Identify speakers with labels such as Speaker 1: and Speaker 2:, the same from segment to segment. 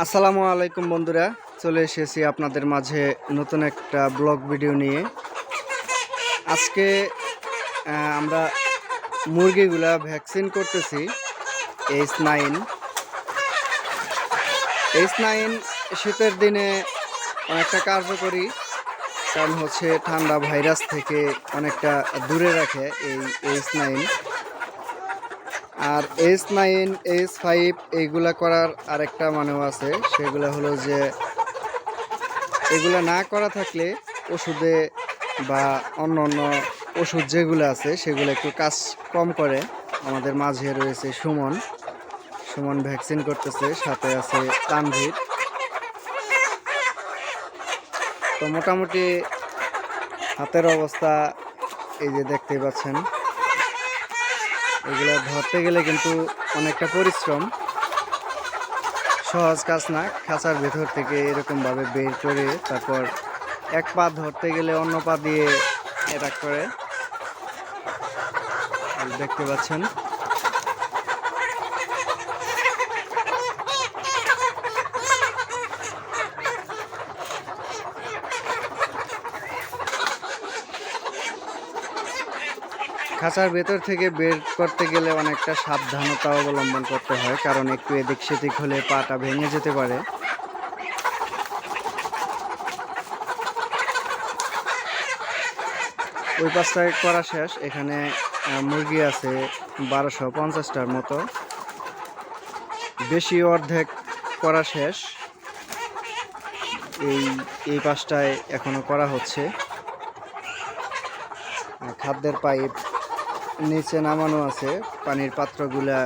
Speaker 1: আসসালামু আলাইকুম বন্ধুরা, চলে এসেছি আপনাদের মাঝে নতুন একটা ব্লগ ভিডিও নিয়ে। আজকে আমরা মুরগিগুলা ভ্যাকসিন করতেছি এইচ নাইন এইচ নাইন শীতের দিনে অনেকটা কার্যকরী, কারণ হচ্ছে ঠান্ডা ভাইরাস থেকে অনেকটা দূরে রাখে এই এইচ নাইন আর এইচ নাইন এইচ ফাইভ এইগুলা করার আরেকটা মানেও আছে। সেগুলো হলো যে, এগুলা না করা থাকলে ওষুধে বা অন্য অন্য ওষুধ যেগুলো আছে, সেগুলো একটু কাজ কম করে। আমাদের মাঝে রয়েছে সুমন। সুমন ভ্যাকসিন করতেছে, সাথে আছে তানভীর। তো মোটামুটি হাতের অবস্থা এই যে দেখতেই পাচ্ছেন। এগুলো ধরতে গেলে কিন্তু অনেকটা পরিশ্রম। সহজ কাজ না, খাঁচার ভেতর থেকে এরকমভাবে বের করে তারপর এক পা ধরতে গেলে অন্য পা দিয়ে এটা করে। দেখতে পাচ্ছেন খাঁচার ভেতর থেকে বের করতে গেলে অনেকটা সাবধানতা অবলম্বন করতে হয়, কারণ একটু এদিক সেদিক হলে পাটা ভেঙে যেতে পারে। ওই পাশটায় করা শেষ। এখানে মুরগি আছে বারোশো পঞ্চাশটার মতো। বেশি অর্ধেক করা শেষ। এই এই পাশটায় এখনও করা হচ্ছে। খাদ্যের পাইপ নিচে নামানো আছে। পানির পাত্রগুলা,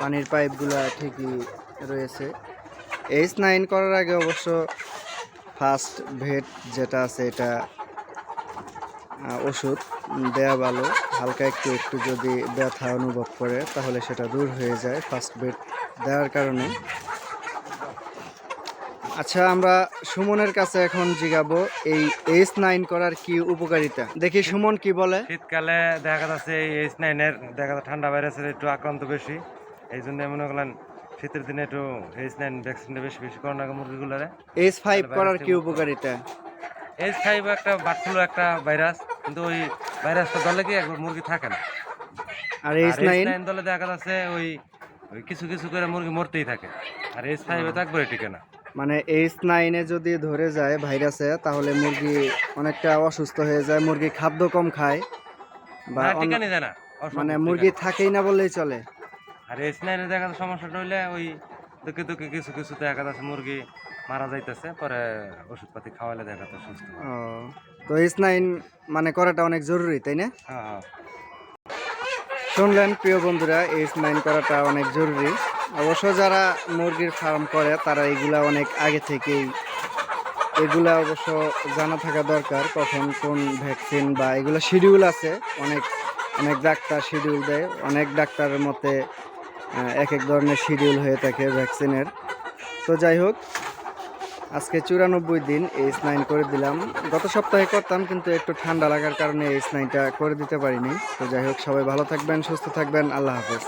Speaker 1: পানির পাইপগুলা ঠিকই রয়েছে। এইচ নাইন করার আগে অবশ্য ফার্স্ট ভেট যেটা আছে এটা ওষুধ দেয়া ভালো। হালকা একটু একটু যদি ব্যথা অনুভব করে, তাহলে সেটা দূর হয়ে যায় ফার্স্ট বেড দেওয়ার কারণে। আচ্ছা আমরা সুমনের কাছে এখন জিগাবো এই এইচ নাইন করার কি উপকারিতা? দেখি সুমন কি বলে।
Speaker 2: শীতকালে দেখা যাচ্ছে এই এইচ নাইনের দেখা যাচ্ছে ঠান্ডা ভাইরাসের একটু আক্রান্ত বেশি। এই জন্য মনে করলেন শীতের দিনে একটু এইচ নাইন ভ্যাকসিনটা বেশি বেশি করানো মুরগিগুলোরে।
Speaker 1: এইচ ফাইভ করার কি উপকারিতা?
Speaker 2: এইচ ফাইভ একটা বার্ড ফ্লু একটা ভাইরাস কিন্তু ওই ভাইরাসটা দলে কি একবার মুরগি থাকে না?
Speaker 1: আর এইচ নাইন
Speaker 2: নাইন দলে দেখা যাচ্ছে ওই ওই কিছু কিছু করে মুরগি মরতেই থাকে। আর এইচ ফাইভে তো একবারে টিকে না।
Speaker 1: মানে এইচ নাইনে যদি ধরে যায় ভাইরাসে তাহলে মুরগি অনেকটা অসুস্থ হয়ে যায় মুরগি খাদ্য কম খায় বা
Speaker 2: যায় অসম্ভব
Speaker 1: মানে মুরগি থাকেই না বললেই চলে।
Speaker 2: আর এইচ নাইনে দেখা যাচ্ছে সমস্যাটা হইলে ওই দুঃখে দুঃখে কিছু কিছু দেখা যাচ্ছে মুরগি মারা যাইতেছে পরে ওষুধপাতি খাওয়ালে দেখা যাচ্ছে সুস্থ
Speaker 1: তো এইচ নাইন মানে করাটা অনেক জরুরি তাই না?
Speaker 2: হ্যাঁ হ্যাঁ।
Speaker 1: শুনলেন প্রিয় বন্ধুরা এইচ নাইন করাটা অনেক জরুরি। অবশ্য যারা মুরগির ফার্ম করে, তারা এগুলা অনেক আগে থেকেই, এগুলা অবশ্য জানা থাকা দরকার কখন কোন ভ্যাকসিন বা এগুলো শিডিউল আছে। অনেক অনেক ডাক্তার শিডিউল দেয়, অনেক ডাক্তারের মতে এক এক ধরনের শিডিউল হয়ে থাকে ভ্যাকসিনের তো যাই হোক, আজকে চুরানব্বই দিন এইচ নাইন করে দিলাম। গত সপ্তাহে করতাম, কিন্তু একটু ঠান্ডা লাগার কারণে এইচ নাইনটা করে দিতে পারিনি। তো যাই হোক, সবাই ভালো থাকবেন, সুস্থ থাকবেন, আল্লাহ হাফেজ।